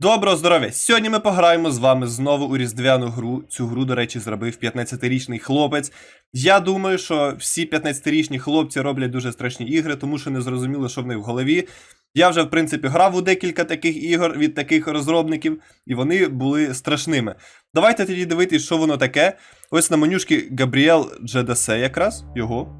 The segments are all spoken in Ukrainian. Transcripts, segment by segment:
Доброго здоров'я! Сьогодні ми пограємо з вами знову у різдвяну гру. Цю гру, до речі, зробив 15-річний хлопець. Я думаю, що всі 15-річні хлопці роблять дуже страшні ігри, тому що не зрозуміло, що в них в голові. Я вже, в принципі, грав у декілька таких ігор від таких розробників, і вони були страшними. Давайте тоді дивитись, що воно таке. Ось на менюшки Габріел Джедасе якраз, його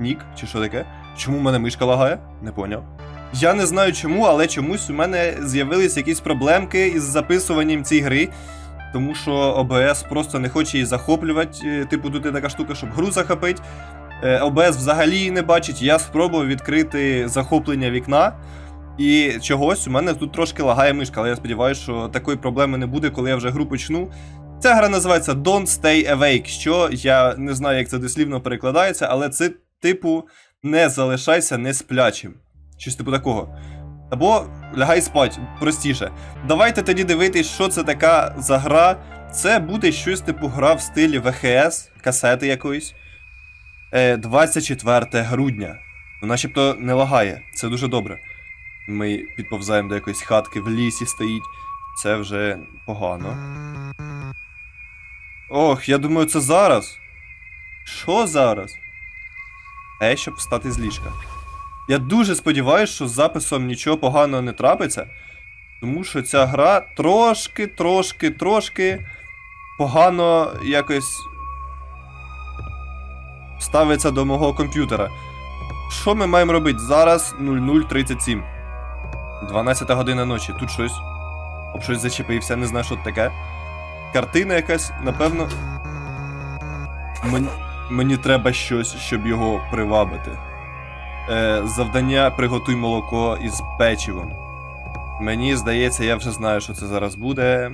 нік, чи що таке. Чому в мене мишка лагає? Не поняв. Я не знаю чому, але чомусь у мене з'явились якісь проблемки із записуванням цієї гри. Тому що ОБС просто не хоче її захоплювати. е, Типу, тут така штука, щоб гру захопити. Е, ОБС взагалі її не бачить. Я спробував відкрити захоплення вікна. І чогось у мене тут трошки лагає мишка, але я сподіваюся, що такої проблеми не буде, коли я вже гру почну. Ця гра називається Don't Stay Awake, що я не знаю, як це дослівно перекладається, але це типу не залишайся не сплячим. Щось типу такого. Або лягай спать, простіше. Давайте тоді дивитись, що це така за гра. Це буде щось типу гра в стилі ВХС, касети якоїсь. Е, 24 грудня. Ну, начебто не лагає, це дуже добре. Ми підповзаємо до якоїсь хатки в лісі стоїть. Це вже погано. Ох, я думаю, це зараз. Що зараз? Е, щоб встати з ліжка. Я дуже сподіваюся, що з записом нічого поганого не трапиться. Тому що ця гра трошки, трошки, трошки погано якось ставиться до мого комп'ютера. Що ми маємо робити? Зараз 0037. 12 година ночі. Тут щось. Об щось зачепився, не знаю, що таке. Картина якась, напевно. Мені, мені треба щось, щоб його привабити. Е, завдання приготуй молоко із печивом. Мені здається, я вже знаю, що це зараз буде.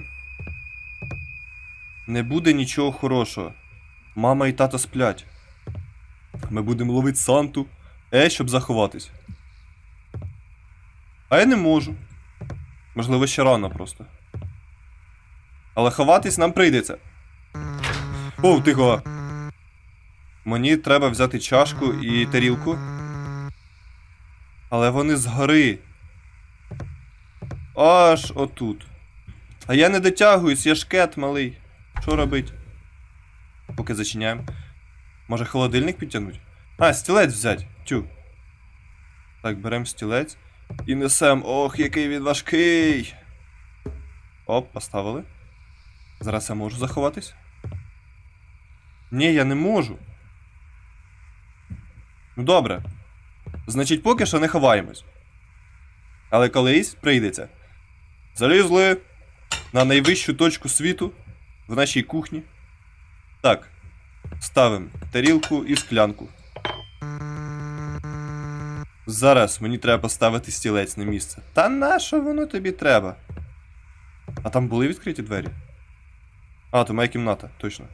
Не буде нічого хорошого. Мама і тато сплять. Ми будемо ловити Санту. Е, щоб заховатись. А я не можу. Можливо, ще рано просто. Але ховатись нам прийдеться. О, тихо. Мені треба взяти чашку і тарілку. Але вони згори. Аж отут. А я не дотягуюсь, я шкет малий. Що робить? Поки зачиняємо. Може холодильник підтягнуть? А, стілець взять. Тю. Так, беремо стілець. І несем. Ох, який він важкий. Оп, поставили. Зараз я можу заховатись. Ні, я не можу. Ну добре. Значить, поки що не ховаємось. Але колись прийдеться. Залізли на найвищу точку світу в нашій кухні. Так. Ставимо тарілку і склянку. Зараз мені треба поставити стілець на місце. Та нащо воно тобі треба? А там були відкриті двері? А, то моя кімната, точно.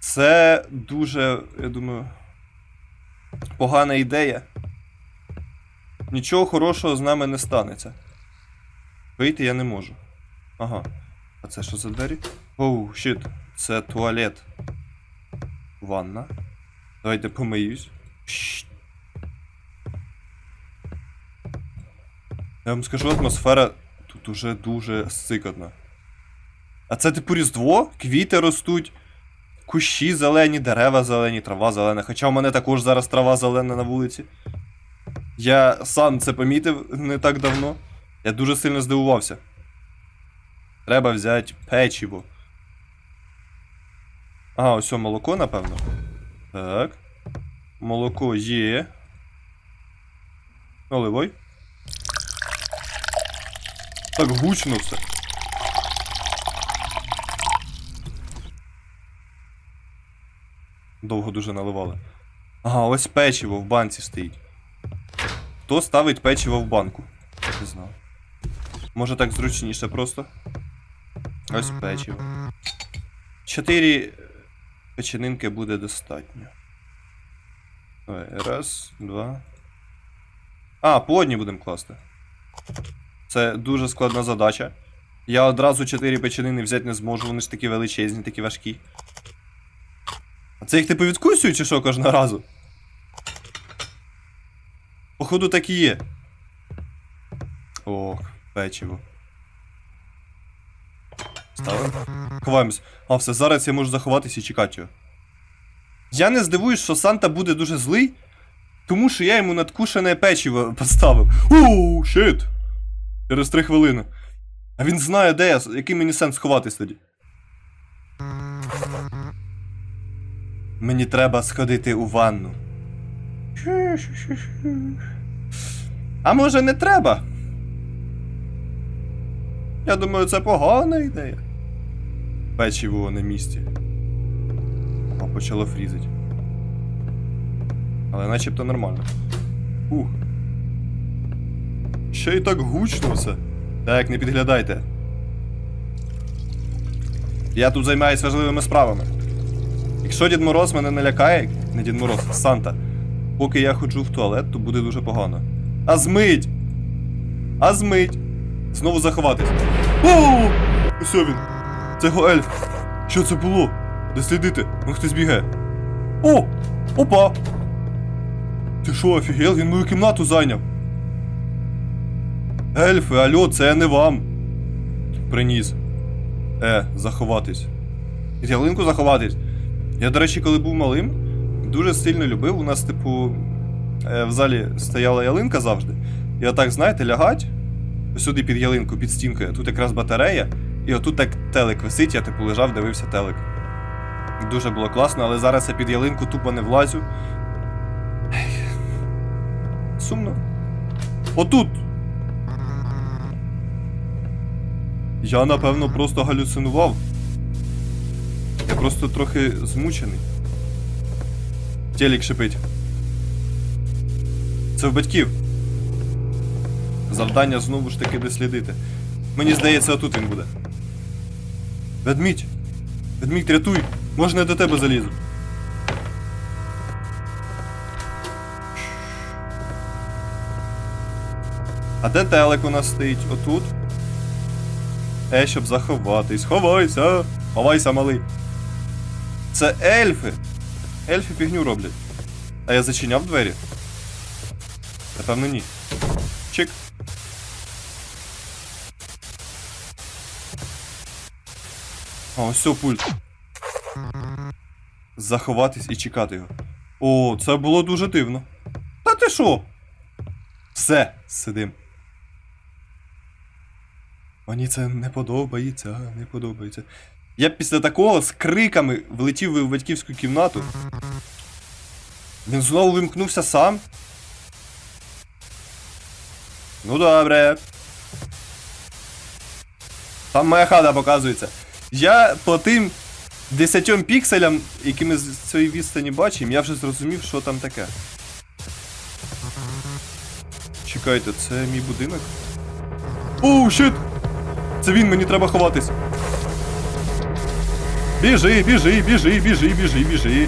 Це дуже, я думаю, погана ідея. Нічого хорошого з нами не станеться. Вийти я не можу. Ага. А це що за двері? Оу, щит. Це туалет. Ванна. Давайте помиюсь. Я вам скажу, атмосфера тут уже дуже сикотна. А це типу Різдво? Квіти ростуть, кущі зелені, дерева зелені, трава зелена. Хоча в мене також зараз трава зелена на вулиці. Я сам це помітив не так давно. Я дуже сильно здивувався. Треба взяти печиво. Ага, ось молоко, напевно. Так. Молоко є. Наливай. Так гучно все. Довго дуже наливали. Ага, ось печиво в банці стоїть. Хто ставить печиво в банку? Не знаю. Може так зручніше просто. Ось печиво. Чотири печенинки буде достатньо. Давай, раз, два. А, по одній будемо класти. Це дуже складна задача. Я одразу 4 печенини взяти не зможу, вони ж такі величезні, такі важкі. Це їх типу відкусюють чи що кожного разу? Походу так і є. Ох, печиво. Ставимо. Ховаємось. А, все, зараз я можу заховатися і чекати його. Я не здивуюсь, що Санта буде дуже злий, тому що я йому надкушене печиво поставив. Ууу, щит! Через три хвилини. А він знає, де я, який мені сенс ховатись тоді. Мені треба сходити у ванну. А може не треба? Я думаю, це погана ідея. Печиво на місці. О, почало фрізить. Але начебто нормально. Ух. Ще й так гучно все. Так, не підглядайте. Я тут займаюсь важливими справами. Якщо Дід Мороз мене не лякає, не Дід Мороз, Санта, поки я ходжу в туалет, то буде дуже погано. А змить! А змить! Знову заховатись. О! Усе він! Це його ельф! Що це було? Де слідити? Вон хтось бігає. О! Опа! Ти що, офігел? Він мою кімнату зайняв. Ельфи, алло, це я не вам. Приніс. Е, заховатись. Під ялинку заховатись. Я, до речі, коли був малим, дуже сильно любив. У нас, типу, е, в залі стояла ялинка завжди. І отак, знаєте, лягать сюди під ялинку, під стінкою. Тут якраз батарея, і отут так телек висить, я типу лежав, дивився телек. Дуже було класно, але зараз я під ялинку тупо не влазю. Сумно. Отут. Я, напевно, просто галюцинував. Я просто трохи змучений. Телек шипить. Це в батьків. Завдання знову ж таки дослідити. Мені здається, отут він буде. Ведмідь! Ведмідь, рятуй! Можна я до тебе залізу. А де телек у нас стоїть? Отут? Е, щоб заховатись. Ховайся! Ховайся, малий. Це ельфи! Ельфи фігню роблять. А я зачиняв двері? Напевно, ні. Чик. А, ось все, пульт. Заховатись і чекати його. О, це було дуже дивно. Та ти що? Все, сидим. Мені це не подобається, не подобається. Я після такого з криками влетів в батьківську кімнату. Він знову вимкнувся сам. Ну добре. Там моя хата показується. Я по тим 10 пікселям, які ми з цієї відстані бачимо, я вже зрозумів, що там таке. Чекайте, це мій будинок? Оу, щит! Це він, мені треба ховатись. Біжи, біжи, біжи, біжи, біжи, біжи.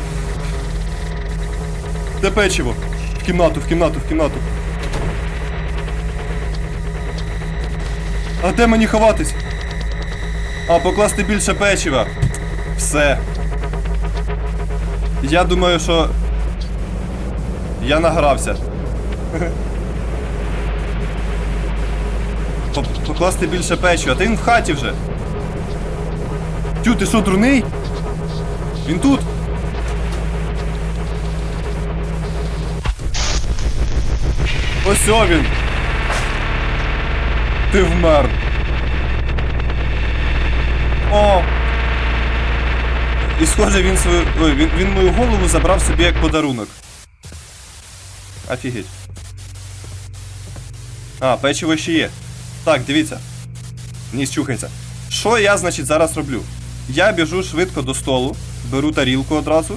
Де печиво? В кімнату, в кімнату, в кімнату. А де мені ховатись? А, покласти більше печива. Все. Я думаю, що. Я награвся. Покласти більше печива. Та він в хаті вже. Тю, ти що, дурний? Він тут. Ось він. Ти вмер. О! І схоже, він свою. Ой, він, він мою голову забрав собі як подарунок. Офігеть. А, печиво ще є. Так, дивіться. Ніс чухається. Що я, значить, зараз роблю? Я біжу швидко до столу, беру тарілку одразу,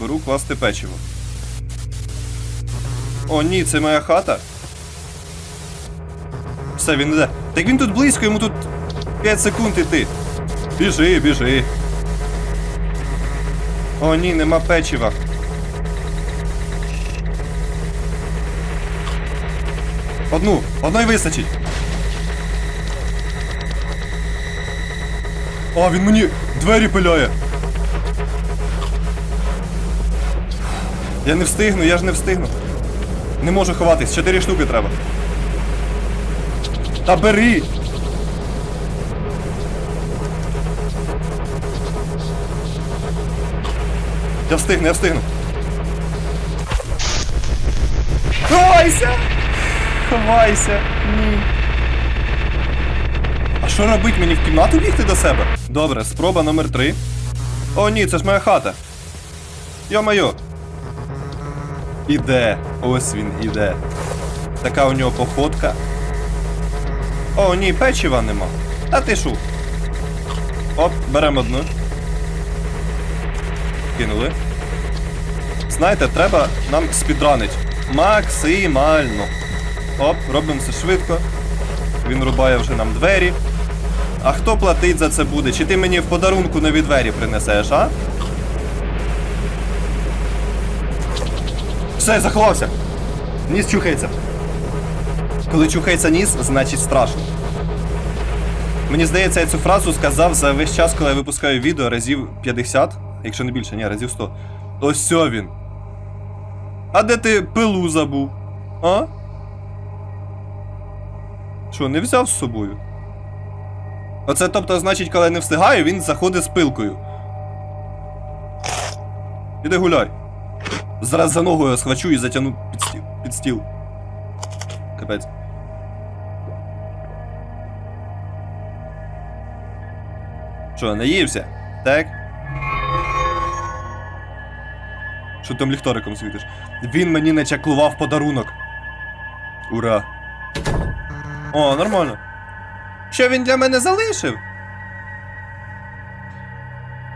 беру класти печиво. О, ні, це моя хата. Все, він іде. Так він тут близько, йому тут 5 секунд іти. Біжи, біжи. О, ні, нема печива. Одну, одної вистачить. А, він мені двері пиляє. Я не встигну, я ж не встигну. Не можу ховатись, чотири штуки треба. Та бери! Я встигну, я встигну. Ховайся! Ховайся! Ні. А що робить мені в кімнату бігти до себе? Добре, спроба номер три. О, ні, це ж моя хата. Йо-моє. Іде. Ось він іде. Така у нього походка. О, ні, печива нема. А ти шу. Оп, беремо одну. Кинули. Знаєте, треба нам спідранить. Максимально. Оп, робимо це швидко. Він рубає вже нам двері. А хто платить за це буде? Чи ти мені в подарунку нові двері принесеш, а? Все, заховався. Ніс чухається. Коли чухається ніс, значить страшно. Мені здається, я цю фразу сказав за весь час, коли я випускаю відео разів 50, якщо не більше, ні, разів 100. Ось він. А де ти пилу забув? А? Що, не взяв з собою? Оце тобто, значить, коли я не встигаю, він заходить з пилкою. Іди гуляй. Зараз за ногу я схвачу і затягну під стіл. Під стіл. Капець. Що, наївся? Так? Що там ліхториком світиш? Він мені не чаклував подарунок. Ура. О, нормально. Що він для мене залишив?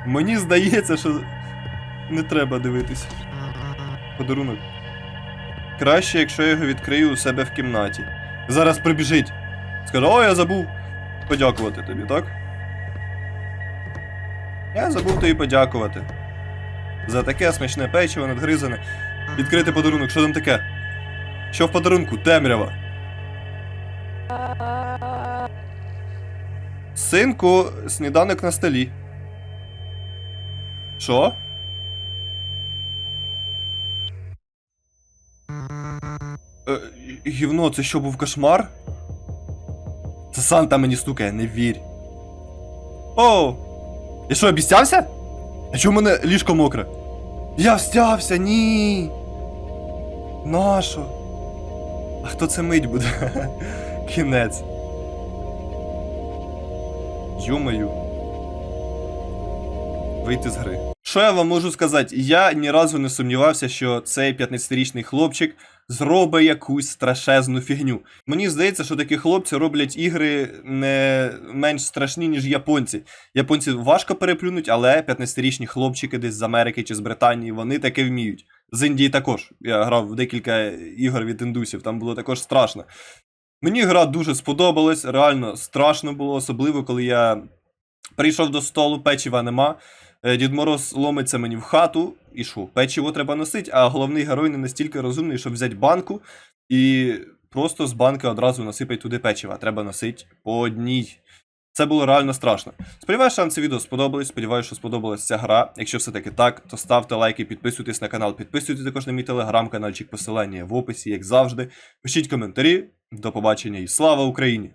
Мені здається, що не треба дивитись. Подарунок. Краще, якщо я його відкрию у себе в кімнаті. Зараз прибіжить. Скаже, о, я забув подякувати тобі, так? Я забув тобі подякувати. За таке смачне печиво надгризане. Відкрити подарунок, що там таке? Що в подарунку? Темрява. Синку, сніданок на столі. Що? Е, гівно, це що був кошмар? Це Санта мені стукає, не вірь. О! Я що, обіцявся? А чому в мене ліжко мокре? Я встявся, ні. Нащо? А хто це мить буде? Кінець. Йомаю. Вийти з гри. Що я вам можу сказати? Я ні разу не сумнівався, що цей 15-річний хлопчик зробить якусь страшезну фігню. Мені здається, що такі хлопці роблять ігри не менш страшні, ніж японці. Японці важко переплюнуть, але 15-річні хлопчики десь з Америки чи з Британії, вони таке вміють. З Індії також. Я грав в декілька ігор від індусів, там було також страшно. Мені гра дуже сподобалась, реально страшно було, особливо коли я прийшов до столу, печива нема. Е, Дід Мороз ломиться мені в хату, і що, печиво треба носити, а головний герой не настільки розумний, щоб взяти банку і просто з банки одразу насипать туди печива. Треба носити по одній. Це було реально страшно. Сподіваюся, що вам це відео сподобалось. Сподіваюся, що сподобалась ця гра. Якщо все-таки так, то ставте лайки, підписуйтесь на канал, підписуйтесь також на мій телеграм-каналчик, посилання в описі, як завжди. Пишіть коментарі. До побачення і слава Україні!